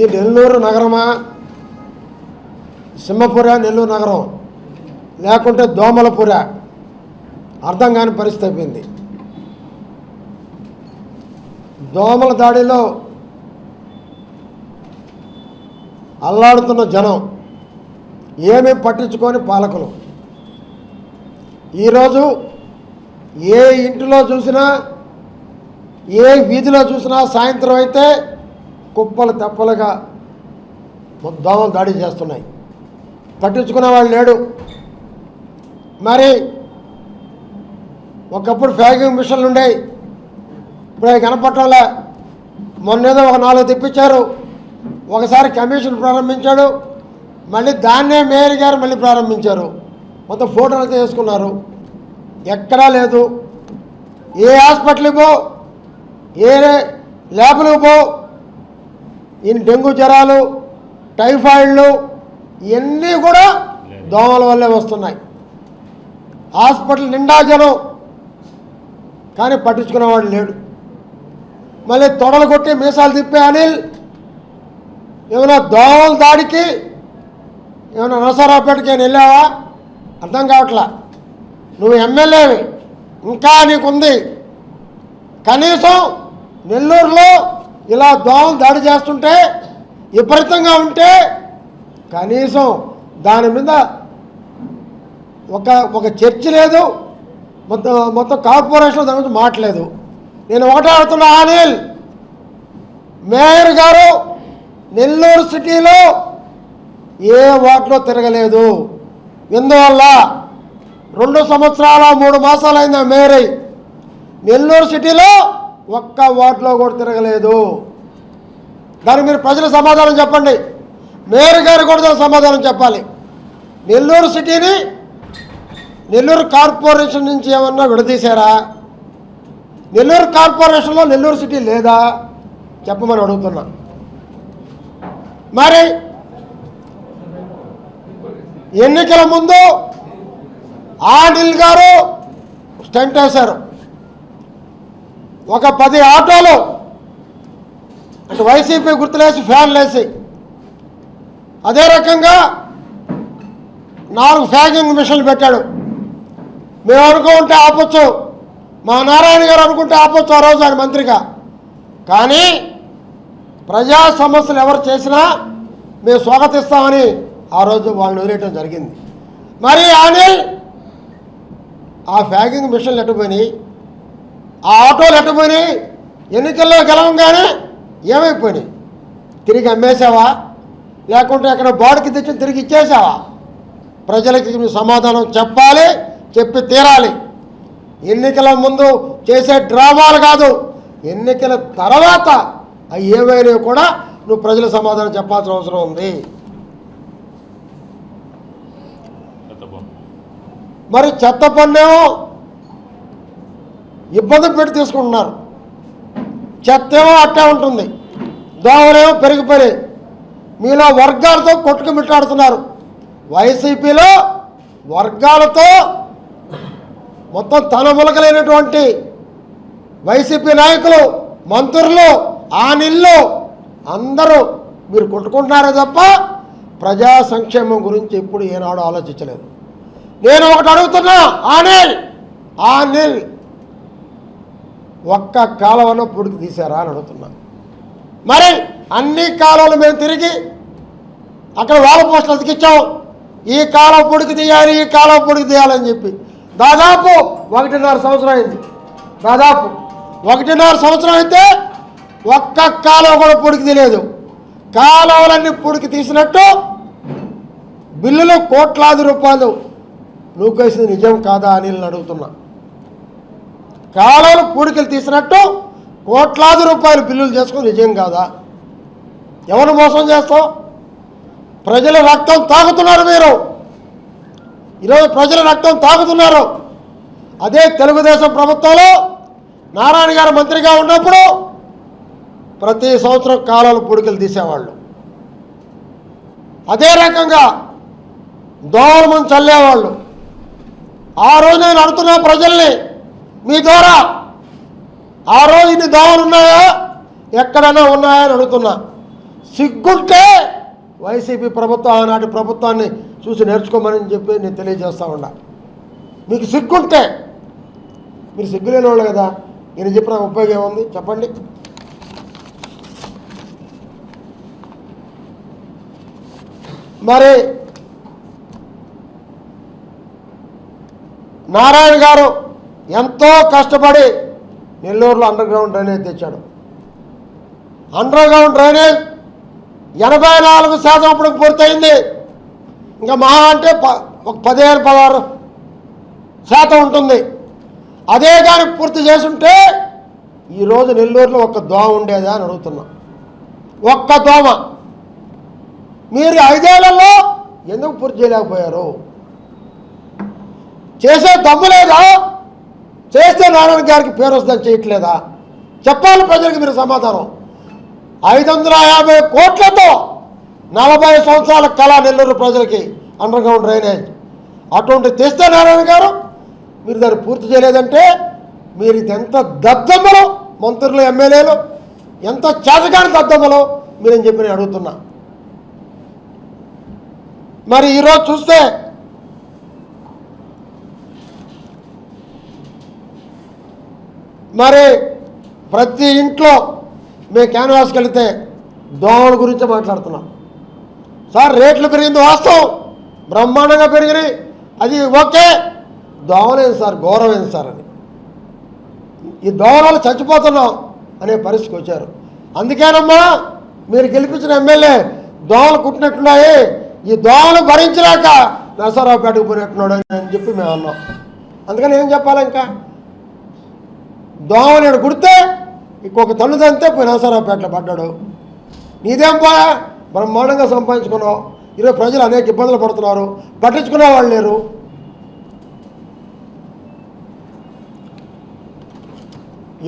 ఇది నెల్లూరు నగరమా? సింహపుర నెల్లూరు నగరం. లేకుంటే దోమలపుర. అర్థం కాని పరిస్థితి అయిపోయింది. దోమల దాడిలో అల్లాడుతున్న జనం ఏమీ పట్టించుకొని పాలకులు. ఈరోజు ఏ ఇంటిలో చూసినా ఏ వీధిలో చూసినా సాయంత్రం అయితే కుప్పలు తెప్పలుగా దోమలు దాడి చేస్తున్నాయి. పట్టించుకునే వాళ్ళు లేడు. మరి ఒకప్పుడు ఫ్యాగింగ్ మిషన్లు ఉండేవి. ఇప్పుడు అవి కనపడటంలే. మొన్నేదో ఒక నాలుగు తెప్పించారు. ఒకసారి కమిషన్ ప్రారంభించాడు. మళ్ళీ దాన్నే మేయర్ గారు మళ్ళీ ప్రారంభించారు. మొత్తం ఫోటోలు అయితే వేసుకున్నారు. ఎక్కడా లేదు. ఏ హాస్పిటల్కి పో ఏ ల్యాబ్లకు పో ఈయన డెంగ్యూ జ్వరాలు టైఫాయిడ్లు ఇవన్నీ కూడా దోమల వల్లే వస్తున్నాయి. హాస్పిటల్ నిండా జనం కానీ పట్టించుకునేవాడు లేడు. మళ్ళీ తొడలు కొట్టి మీసాలు తిప్పే అనిల్ ఏమైనా దోమల దాడికి ఏమైనా నరసరావుపేటకి ఏమైనా వెళ్ళావా? అర్థం కావట్లా. నువ్వు ఎమ్మెల్యేవి ఇంకా నీకుంది. కనీసం నెల్లూరులో ఇలా దోమలు దాడి చేస్తుంటే విపరీతంగా ఉంటే కనీసం దాని మీద ఒక ఒక చర్చ లేదు మొత్తం మొత్తం కార్పొరేషన్ దాని గురించి మాట్లాడలేదు. నేను ఒకటే ఆనేల్ అనిల్ మేయర్ గారు నెల్లూరు సిటీలో ఏ వార్డులో తిరగలేదు. ఎందువల్ల? రెండు సంవత్సరాల మూడు మాసాలైంది ఆ మేయర్. నెల్లూరు సిటీలో ఒక్క వార్డులో కూడా తిరగలేదు. దానికి మీరు ప్రజలు సమాధానం చెప్పండి. మేయర్ గారు కూడా సమాధానం చెప్పాలి. నెల్లూరు సిటీని నెల్లూరు కార్పొరేషన్ నుంచి ఏమన్నా విడదీశారా? నెల్లూరు కార్పొరేషన్లో నెల్లూరు సిటీ లేదా? చెప్పమని అడుగుతున్నా. మరి ఎన్నికల ముందు ఆనిల్ గారు స్టంట్ వేశారు. ఒక పది ఆటోలు. అంటే వైసీపీ గుర్తులేసి ఫ్యాన్లేసి. అదే రకంగా నాలుగు ఫ్యాగింగ్ మిషన్లు పెట్టాడు. మేము అనుకుంటే ఆపొచ్చు. మా నారాయణ గారు అనుకుంటే ఆపొచ్చు ఆ రోజు ఆయన మంత్రిగా. కానీ ప్రజా సమస్యలు ఎవరు చేసినా మేము స్వాగతిస్తామని ఆ రోజు వాళ్ళని వదిలేయటం జరిగింది. మరి ఆనిల్ ఆ ఫ్యాగింగ్ మిషన్లు ఎట్టుపోయినాయి ఆ ఆటోలు ఎట్టుపోయినాయి ఎన్నికల్లో గెలవంగానే ఏమైపోయినాయి? తిరిగి అమ్మేశావా? లేకుంటే ఎక్కడ బాడికి తెచ్చి తిరిగి ఇచ్చేసావా ప్రజలకి మీరు సమాధానం చెప్పాలి చెప్పి తీరాలి. ఎన్నికల ముందు చేసే డ్రామాలు కాదు ఎన్నికల తర్వాత అవి ఏవైనా కూడా నువ్వు ప్రజల సమాధానం చెప్పాల్సిన అవసరం ఉంది. మరి చెత్త పన్నేమో ఇబ్బంది పెట్టి తీసుకుంటున్నారు. చెత్త ఏమో అట్టే ఉంటుంది. దోమలేమో పెరిగిపోయి మీలో వర్గాలతో కొట్టుకుమిట్టాడుతున్నారు వైసీపీలో వర్గాలతో మొత్తం తనములకలైనటువంటి వైసీపీ నాయకులు మంత్రులు ఆనిళ్ళు అందరూ మీరు కొట్టుకుంటున్నారే తప్ప ప్రజా సంక్షేమం గురించి ఎప్పుడు ఏనాడు ఆలోచించలేదు. నేను ఒకటి అడుగుతున్నా ఆనిల్ ఆనిల్ ఒక్క కాలువను పుడికి తీశారా అని అడుగుతున్నాను మరి అన్ని కాలువలు మేము తిరిగి అక్కడ వాళ్ళ పోస్టులు అతికిచ్చాం. ఈ కాలం పొడికి తీయాలి ఈ కాలం పొడికి తీయాలని చెప్పి. దాదాపు ఒకటిన్నర సంవత్సరం అయింది. దాదాపు ఒకటిన్నర సంవత్సరం అయితే ఒక్క కాలువ కూడా పొడికి తీయలేదు. కాలువలన్నీ పొడికి తీసినట్టు బిల్లులు కోట్లాది రూపాయలు. నువ్వు నిజం కాదా అని అడుగుతున్నా. కాలాలు పూడికలు తీసినట్టు కోట్లాది రూపాయలు బిల్లులు చేసుకుని నిజం కాదా? ఎవరు మోసం చేస్తాం ప్రజల రక్తం తాగుతున్నారు మీరు. ఈరోజు ప్రజల రక్తం తాగుతున్నారు. అదే తెలుగుదేశం ప్రభుత్వంలో నారాయణ గారు మంత్రిగా ఉన్నప్పుడు ప్రతి సంవత్సరం కాలాలు పొడికలు తీసేవాళ్ళు. అదే రకంగా దోమల ముందు చల్లేవాళ్ళు. ఆ రోజు నేను అడుగుతున్నా ప్రజల్ని మీ ద్వారా. ఆ రోజు ఇన్ని దోమలు ఉన్నాయా? ఎక్కడైనా ఉన్నాయా అని అడుగుతున్నా. సిగ్గుంటే వైసీపీ ప్రభుత్వం ఆనాటి ప్రభుత్వాన్ని చూసి నేర్చుకోమని చెప్పి నేను తెలియజేస్తా ఉన్నా. మీకు సిగ్గుంటే మీరు సిగ్గులేని వాళ్ళు కదా? నేను చెప్పిన ఉపయోగం ఏముంది? చెప్పండి. మరి నారాయణ గారు ఎంతో కష్టపడి నెల్లూరులో అండర్ గ్రౌండ్ డ్రైనేజ్ తెచ్చాడు. అండర్ గ్రౌండ్ డ్రైనేజ్ ఎనభై నాలుగు శాతం అప్పుడు పూర్తయింది. ఇంకా మహా అంటే ప ఒక పదిహేను పదహారు శాతం ఉంటుంది. అదే కానీ పూర్తి చేసుంటే ఈరోజు నెల్లూరులో ఒక్క దోమ ఉండేదా అని అడుగుతున్నా. ఒక్క దోమ. మీరు ఐదేళ్ళలో ఎందుకు పూర్తి చేయలేకపోయారు? చేసే దమ్ము లేదా? చేస్తే నారాయణ గారికి పేరు వస్తుందని చేయట్లేదా? చెప్పాలి ప్రజలకు మీరు సమాధానం. ఐదు వందల యాభై కోట్లతో నలభై సంవత్సరాల కళ నెల్లూరు ప్రజలకి అండర్ గ్రౌండ్ డ్రైనేజ్. అటువంటి తెస్తే నారాయణ గారు మీరు దాన్ని పూర్తి చేయలేదంటే మీరు ఇది ఎంత దద్దమ్మలో మంత్రులు ఎమ్మెల్యేలు ఎంత చేతగాని దద్దమ్మలో మీరని చెప్పి నేను అడుగుతున్నా. మరి ఈరోజు చూస్తే మరి ప్రతి ఇంట్లో మేము క్యాన్వాస్కి వెళితే దోమల గురించి మాట్లాడుతున్నాం. సార్ రేట్లు పెరిగింది వాస్తవం. బ్రహ్మాండంగా పెరిగినాయి. అది ఓకే. దోమలేదు సార్ గౌరవం సార్ అని. ఈ దోమలు చచ్చిపోతున్నాం అనే పరిస్థితికి వచ్చారు. అందుకేనమ్మా మీరు గెలిపించిన ఎమ్మెల్యే దోమలు కుట్టినట్టున్నాయి. ఈ దోమలు భరించలేక నరసరావుపేటకు పోయినట్టున్నాడు అని చెప్పి మేము అన్నాం. అందుకని ఏం చెప్పాలి ఇంకా? దోమనేడు కుడితే ఇంకొక తన్ను తంతే పోయి నరసరావుపేటలో పడ్డాడు. నీదేం పోయా బ్రహ్మాండంగా సంపాదించుకున్నావు ఈరోజు ప్రజలు అనేక ఇబ్బందులు పడుతున్నారు. పట్టించుకునే వాళ్ళు లేరు.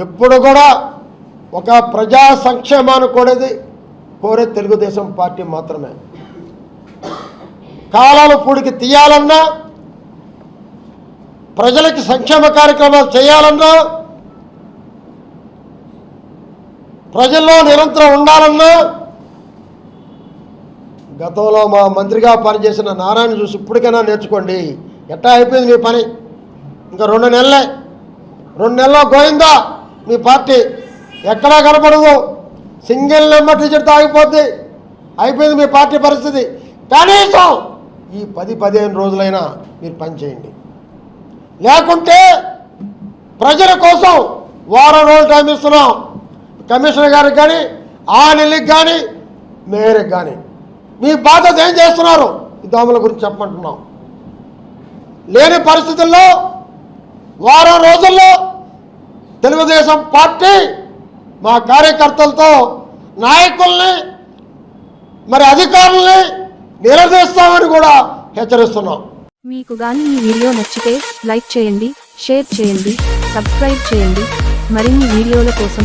ఎప్పుడు కూడా ఒక ప్రజా సంక్షేమాన్ని కూడేది కోరే తెలుగుదేశం పార్టీ మాత్రమే. కాలాలు పూడికి తీయాలన్నా ప్రజలకి సంక్షేమ కార్యక్రమాలు చేయాలన్నా ప్రజల్లో నిరంతరం ఉండాలన్నా గతంలో మా మంత్రిగా పనిచేసిన నారాయణ చూసి ఇప్పటికైనా నేర్చుకోండి. ఎట్టా అయిపోయింది మీ పని? ఇంకా రెండు నెలలే. రెండు నెలల్లో గోయిందా మీ పార్టీ ఎక్కడా కనపడదు. సింగిల్ నెంబర్ టీచర్తో ఆగిపోద్ది. అయిపోయింది మీ పార్టీ పరిస్థితి. కనీసం ఈ పది పదిహేను రోజులైనా మీరు పనిచేయండి లేకుంటే ప్రజల కోసం వారం రోజులు టైం ఇస్తున్నాం. కమిషనర్ గారికి కానీ ఆ నెలకి కానీ మేయర్కి కానీ. మీ బాధ్యత ఏం చేస్తున్నారు? ఈ దోమల గురించి చెప్పమంటున్నాం. లేని పరిస్థితుల్లో వారం రోజుల్లో తెలుగుదేశం పార్టీ మా కార్యకర్తలతో నాయకుల్ని మరి అధికారుల్ని నిలదీస్తామని కూడా హెచ్చరిస్తున్నాం. మీకు గాని ఈ వీడియో నచ్చితే లైక్ చేయండి షేర్ చేయండి సబ్స్క్రైబ్ చేయండి. మరిన్ని వీడియోల కోసం